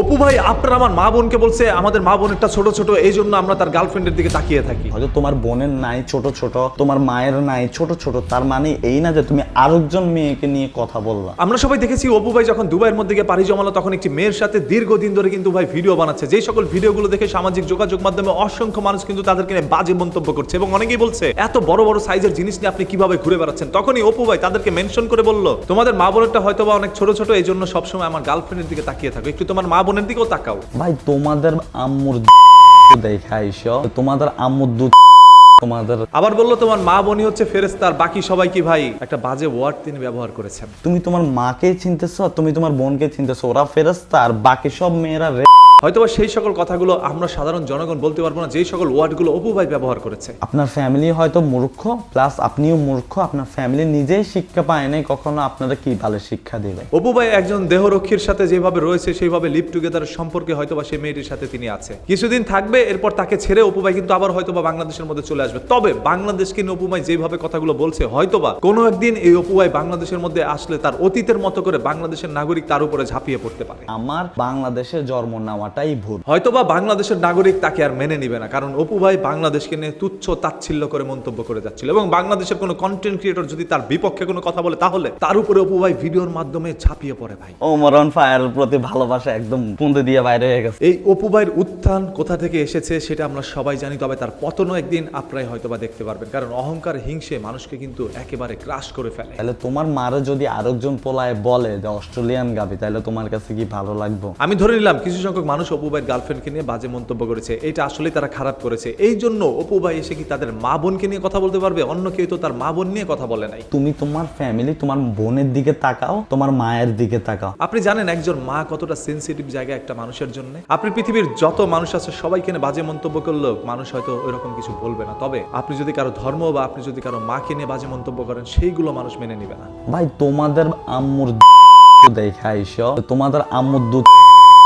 অপু ভাই আপনার আমার মা বোনকে বলছে আমাদের মা বোনেরটা ছোট ছোট এই জন্য আমরা তার গার্লফ্রেন্ডের দিকে তাকিয়ে থাকি। হয়তো তোমার বোনের নাই ছোট ছোট তোমার মায়ের নাই ছোট ছোট তার মানে এই না যে তুমি আরেকজন মেয়েকে নিয়ে কথা বললা। আমরা সবাই দেখেছি অপু ভাই যখন দুবাইয়ের মধ্যে গিয়ে পাড়ি জমালো তখন একটি মেয়ের সাথে দীর্ঘদিন ধরে কিন্তু ভাই ভিডিও বানাচ্ছে। যেই সকল ভিডিওগুলো দেখে সামাজিক যোগাযোগ মাধ্যমে অসংখ্য মানুষ কিন্তু তাদেরকে নিয়ে বাজে মন্তব্য করছে এবং অনেকেই বলছে এত বড় বড় সাইজের জিনিস নিয়ে আপনি কীভাবে ঘুরে বেড়াচ্ছেন? তখনই অপু ভাই তাদেরকে মেনশন করে বলল তোমাদের মা বোনেরটা হয়তো বা অনেক ছোট ছোট এই জন্য সবসময় আমার গার্লফ্রেন্ডের দিকে তাকিয়ে থাকো। একটু তোমার মা বোনের দিকেও তাকাও। ভাই তোমাদের আম্মুর দেখা তোমাদের আম্মুর দুধ তোমাদের আবার বলল তোমার মা বোনই হচ্ছে ফেরেস্তার বাকি সবাই কি ভাই? একটা বাজে ওয়ার্ড তিনি ব্যবহার করেছেন। তুমি তোমার মাকে চিনতেছো তুমি তোমার বোনকে চিনতেছো। ওরা ফেরেস্তার আর বাকি সব মেয়েরা রে হয়তোবা সেই সকল কথাগুলো আমরা সাধারণ জনগণ বলতে পারব না যেই সকল ওয়ার্ডগুলো অপু ভাই ব্যবহার করেছে। আপনার ফ্যামিলি হয়তো মূর্খ প্লাস আপনিও মূর্খ আপনার ফ্যামিলি নিজেই শিক্ষা পায় নাই কখনো আপনারা কি ভালো শিক্ষা দেবে অপু ভাই একজন দেহরক্ষীর সাথে যেভাবে রয়েছে সেইভাবে লিভ টুগেদার সম্পর্কে হয়তোবা সেই মেয়েটির সাথে তিনি আছে। কিছুদিন থাকবে এরপর তাকে ছেড়ে অপু ভাই কিন্তু আবার হয়তোবা বাংলাদেশের মধ্যে চলে আসবে। তবে বাংলাদেশকে নিয়ে অপু ভাই যেভাবে কথাগুলো বলছে হয়তোবা কোনো একদিন এই অপু ভাই বাংলাদেশের মধ্যে আসলে তার অতীতের মতো করে বাংলাদেশের নাগরিক তার উপরে ঝাঁপিয়ে পড়তে পারে। আমার বাংলাদেশে জন্ম নেওয়াটাই ভুল। হয়তোবা বাংলাদেশের নাগরিক তাকে আর মেনে নিবে না কারণ অপু ভাই বাংলাদেশকে নিয়ে তুচ্ছ তাচ্ছিল্য করে মন্তব্য করে যাচ্ছিল এবং বাংলাদেশের কোনো কন্টেন্ট ক্রিয়েটর যদি তার বিপক্ষে কোনো কথা বলে তাহলে তার উপরে অপু ভাই ভিডিওর মাধ্যমে ঝাঁপিয়ে পড়ে ভাই। ওমরন ফায়ারের প্রতি ভালোবাসা একদম পুঁতে দিয়ে বাইরে হয়ে গেছে। এই অপু ভাইয়ের উত্থান কোথা থেকে এসেছে সেটা আমরা সবাই জানি তবে তার পতনও একদিন আপনারাই হয়তোবা দেখতে পারবেন কারণ অহংকার হিংসে মানুষকে কিন্তু একেবারে ক্রাশ করে ফেলে। তাহলে তোমার মারে যদি আরেকজন পোলায় বলে যে অস্ট্রেলিয়ান গাবি তাহলে তোমার কাছে কি ভালো লাগবে? আমি ধরে নিলাম কিছু সংখ্যক মানুষ অপু ভাইয়ের গার্লফ্রেন্ডকে নিয়ে বাজে মন্তব্য করেছে। এটা আসলে তারা খারাপ করেছে। এই জন্য অপু ভাই এসে কি তাদের মা বোনকে নিয়ে কথা বলতে পারবে? অন্য কেউ তো তার মা বোন নিয়ে কথা বলে নাই। তুমি তোমার ফ্যামিলি তোমার বোনের দিকে তাকাও তোমার মায়ের দিকে তাকাও। আপনি জানেন একজন মা কতটা সেনসিটিভ জায়গা একটা মানুষের জন্য? আপনি পৃথিবীর যত মানুষ আছে সবাইকে নিয়ে বাজে মন্তব্য করলেও মানুষ হয়তো ওইরকম কিছু বলবে না। তবে আপনি যদি কারও ধর্ম বা আপনি যদি কারও মাকে নিয়ে বাজে মন্তব্য করেন সেইগুলো মানুষ মেনে নিবে না। ভাই তোমাদের আম্মুর দেখা আইসো। তোমাদের আম্মুর দুধ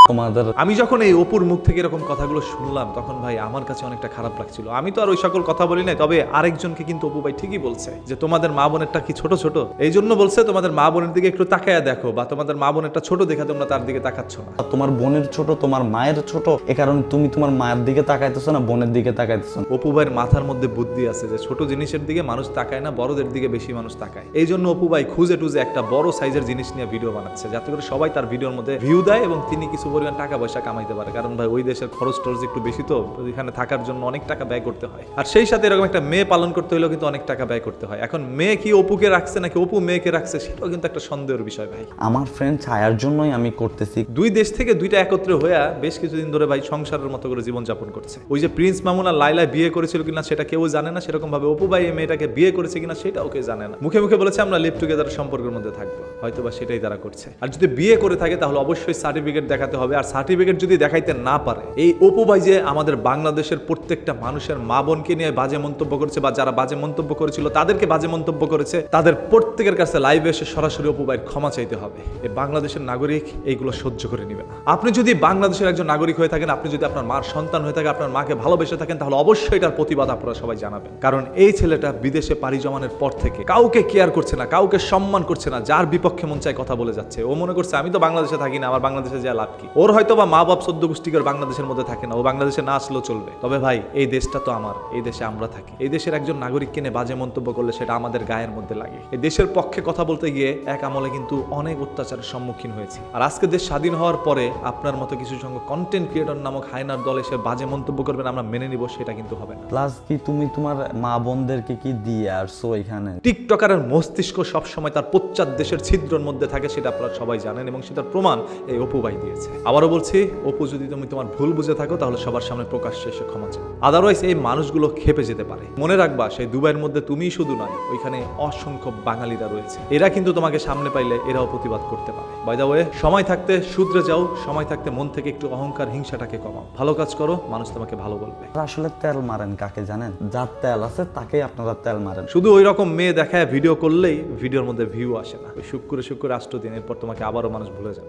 তোমাদের আমি যখন এই অপুর মুখ থেকে এরকম কথাগুলো শুনলাম তখন ভাই আমার কাছে অনেকটা খারাপ লাগছিল। আমি তো আর ওই সকল কথা বলি নাই তবে আরেকজনকে কিন্তু অপু ভাই ঠিকই বলছে যে তোমাদের মা বোনেরটা কি ছোট ছোট? এই জন্য বলছে তোমাদের মা বোনের দিকে একটু তাকায়া দেখো বা তোমাদের মা বোনেরটা ছোট দেখা তোমরা তার দিকে তাকাচ্ছ না। তোমার বোনের ছোট তোমার মায়ের ছোট এ কারণে তুমি তোমার মায়ের দিকে তাকাইতেছো না বোনের দিকে তাকাইতেছো অপু ভাইয়ের মাথার মধ্যে বুদ্ধি আছে যে ছোট জিনিসের দিকে মানুষ তাকায় না বড়দের দিকে বেশি মানুষ তাকায়। এই জন্য অপু ভাই খুঁজে টুজে একটা বড় সাইজের জিনিস নিয়ে ভিডিও বানাচ্ছে যাতে করে সবাই তার ভিডিওর মধ্যে ভিউ দেয় এবং তিনি কিছু পরিমাণ টাকা পয়সা কামাইতে পারে। কারণ ভাই ওই দেশের খরচ টরচ একটু বেশি তো এখানে থাকার জন্য অনেক টাকা ব্যয় করতে হয়। আর সেই সাথে এরকম একটা মেয়ে পালন করতে হলেও কিন্তু অনেক টাকা ব্যয় করতে হয়। এখন মেয়ে কি অপুকে রাখছে নাকি অপু মেয়েকে রাখছে সেটাও কিন্তু একটা সন্দেহের বিষয় ভাই। আমার ফ্রেন্ড ছায়ার জন্যই আমি করতেছি। দুই দেশ থেকে দুইটা একত্রে হয়ে বেশ কিছুদিন ধরে ভাই সংসারের মতো করে জীবনযাপন করছে। ওই যে প্রিন্স মামুন আর লাইলা বিয়ে করেছিল কিনা সেটা কেউ জানে না সেরকম ভাবে অপু ভাই এই মেয়েটাকে বিয়ে করেছে কিনা সেটাও কেউ জানে না। মুখে মুখে বলেছে আমরা লিভ টুগেদার সম্পর্কের মধ্যে থাকব। হয়তো বা সেটাই তারা করছে। আর যদি বিয়ে করে থাকে তাহলে অবশ্যই সার্টিফিকেট দেখাতে হবে। আর সার্টিফিকেট যদি দেখাইতে না পারে, এই অপু ভাই যে আমাদের বাংলাদেশের প্রত্যেকটা মানুষের মা বোনকে নিয়ে বাজে মন্তব্য করেছে বা যারা বাজে মন্তব্য করেছিল তাদেরকে বাজে মন্তব্য করেছে, তাদের প্রত্যেকের কাছে লাইভে এসে সরাসরি অপু ভাইয়ের ক্ষমা চাইতে হবে। এই বাংলাদেশের নাগরিক এইগুলো সহ্য করে নেবে না। আপনি যদি বাংলাদেশের একজন নাগরিক হয়ে থাকেন, আপনি যদি আপনার মার সন্তান হয়ে থাকে, আপনার মাকে ভালোবেসে থাকেন, তাহলে অবশ্যই এটার প্রতিবাদ আপনারা সবাই জানাবেন। কারণ এই ছেলেটা বিদেশে পাড়ি জমানোর পর থেকে কাউকে কেয়ার করছে না, কাউকে সম্মান করছে না, যার বিপক্ষে মন চায় কথা বলে যাচ্ছে। ও মনে করছে, আমি তো বাংলাদেশে থাকি না, আমার বাংলাদেশে যা লাভ কি? ওর হয়তো বা মা বাপ সদ্য গোষ্ঠীকর বাংলাদেশের মধ্যে থাকে না ও বাংলাদেশে না আসলেও চলবে। তবে ভাই এই দেশটা তো আমার এই দেশে আমরা থাকি। এই দেশের একজন নাগরিক কিনে বাজে মন্তব্য করলে সেটা আমাদের গায়ের মধ্যে লাগে। এই দেশের পক্ষে কথা বলতে গিয়ে এক আমলে কিন্তু অনেক অত্যাচারের সম্মুখীন হয়েছে। আর আজকে দেশ স্বাধীন হওয়ার পরে আপনার মতো কিছু সংখ্যক কন্টেন্ট ক্রিয়েটর নামক হাইনার দল এসে বাজে মন্তব্য করবেন আমরা মেনে নিব সেটা কিন্তু হবে না। প্লাস কি তুমি তোমার মা বোনদেরকে কি দিয়ে আসছো এখানে? টিকটকারের মস্তিষ্ক সবসময় তার পশ্চাৎ দেশের ছিদ্রর মধ্যে থাকে সেটা আপনারা সবাই জানেন এবং সেটার প্রমাণ এই অপু ভাই দিয়েছে। আবারও বলছি অপু যদি তুমি তোমার ভুল বুঝে থাকো তাহলে সবার সামনে প্রকাশ্যে এসে ক্ষমা চাও। আদারওয়াইজ এই মানুষগুলো খেপে যেতে পারে। মনে রাখবা সেই দুবাইয়ের মধ্যে তুমিই শুধু নয় ওইখানে অসংখ্য বাঙালিরা রয়েছে। এরা কিন্তু তোমাকে সামনে পাইলে এরাও প্রতিবাদ করতে পারে। বাই দা ওয়ে সময় থাকতে শুধরে যাও সময় থাকতে মন থেকে একটু অহংকার হিংসাটাকে কমাও। ভালো কাজ করো মানুষ তোমাকে ভালো বলবে। আসলে তেল মারেন কাকে জানেন? যার তেল আছে তাকেই আপনারা তেল মারেন। শুধু ওই রকম মেয়ে দেখায় ভিডিও করলেই ভিডিওর মধ্যে ভিউ আসে না। শুক্রে শুক্রে রাষ্ট্র দিন এরপর তোমাকে আবারও মানুষ ভুলে যাবে।